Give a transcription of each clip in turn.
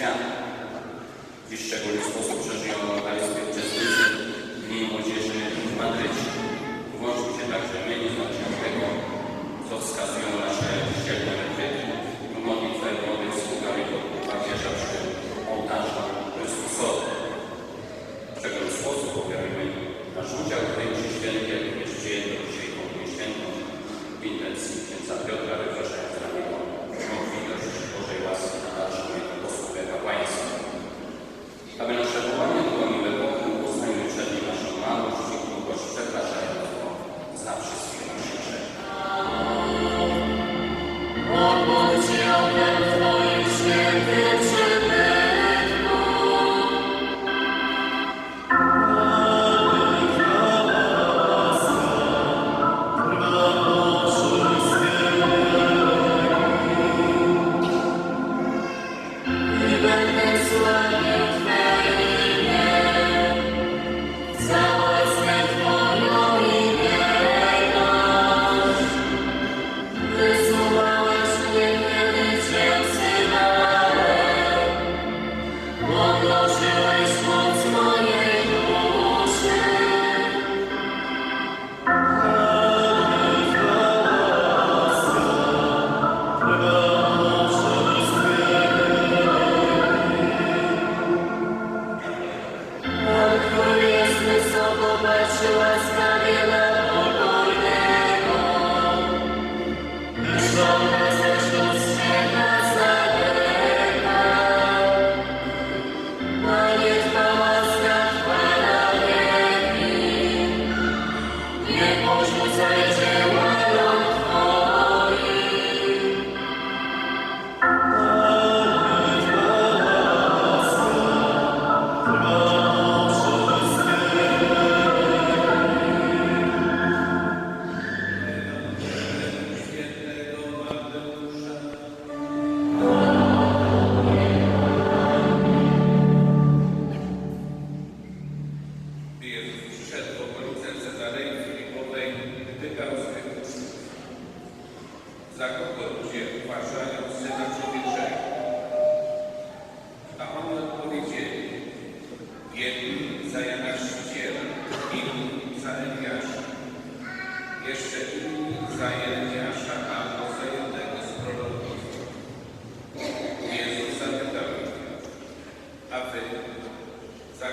zmiany. W szczególny sposób przeżyją organizację uczestnicy Dni Młodzieży w Madrycie. Włączył się także mieliznacz tego, co wskazują nasze ścieżne metody lub modlitwę młodych sługami papieża przy ołtarzu Chrystusowi. W szczególny sposób objawimy nasz udział w tej mszy świętej, również przyjęto dzisiaj świętą w intencji księdza Piotra. Jesus avec sa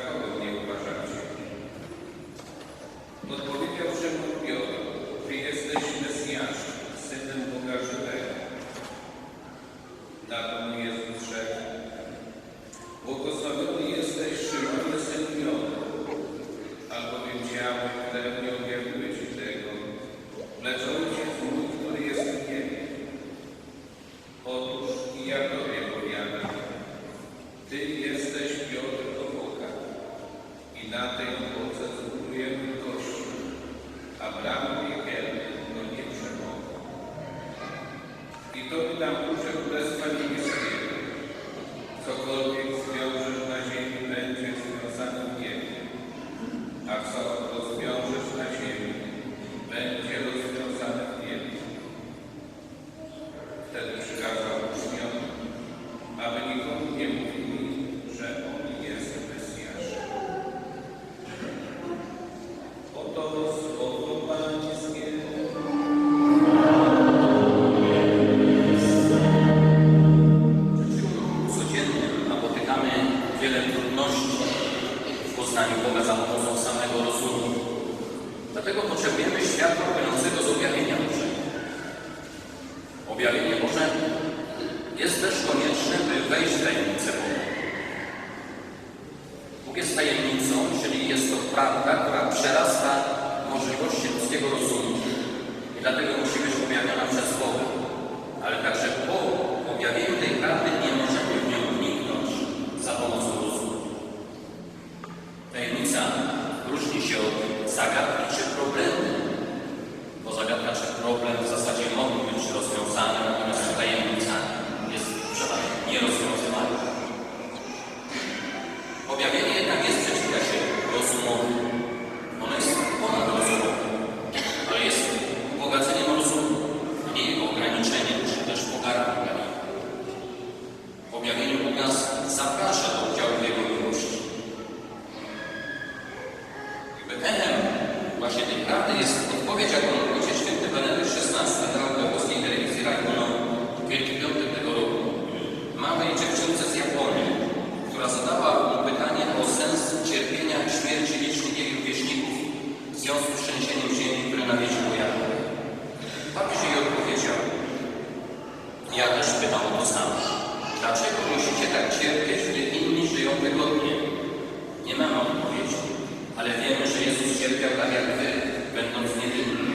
cierpiał tak jak Wy, będąc niewinni.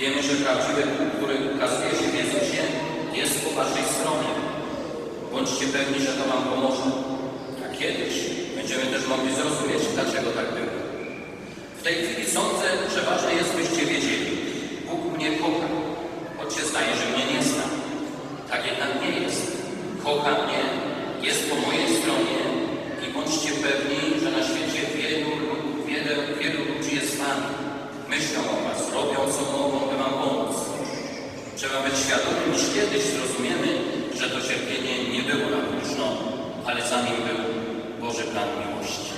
Wiem, że prawdziwy Bóg, który ukazuje się w Jezusie, jest po Waszej stronie. Bądźcie pewni, że to Wam pomoże. A kiedyś będziemy też mogli zrozumieć, dlaczego tak było. W tej chwili sądzę, że ważne jest, byście wiedzieli. Bóg mnie kocha, choć się zdaje, że mnie nie zna. Tak jednak nie jest. Kocha mnie, jest po mojej stronie i bądźcie pewni, że na świecie wielu, wielu, wielu myślą o Was, robią co mogą, by Wam pomóc. Trzeba być świadomym, iż kiedyś zrozumiemy, że to cierpienie nie było nam próżno, ale za nim był Boży plan miłości.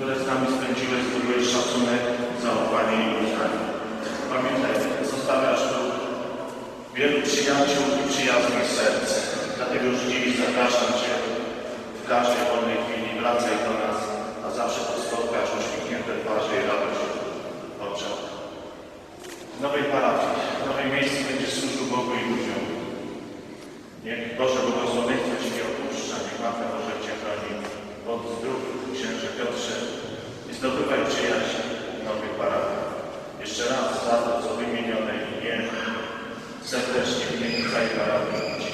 Które z nami spędziłeś, zdobyłeś szacunek, zaufanie i uznanie. Pamiętaj, zostawiasz tu wielu przyjaciół i przyjaznych serc. Dlatego już dziś zapraszam Cię w każdej wolnej chwili. Wracaj do nas, a zawsze to spotkasz uśmiechnięte twarze i radość w oczach. W nowej parafii, w nowej miejscu będziesz służył Bogu i ludziom. Niech Boże błogosławieństwo Ci nie opuszcza, niech Matka Boże Cię chroni. Bądź zdrów, księże Piotrze, i zdobywaj przyjaźń w nowej parafii. Jeszcze raz za to, co wymienione imię, serdecznie w imieniu całej parafii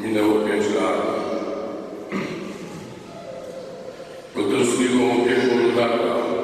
minor cancelare. Potosvivo anche con la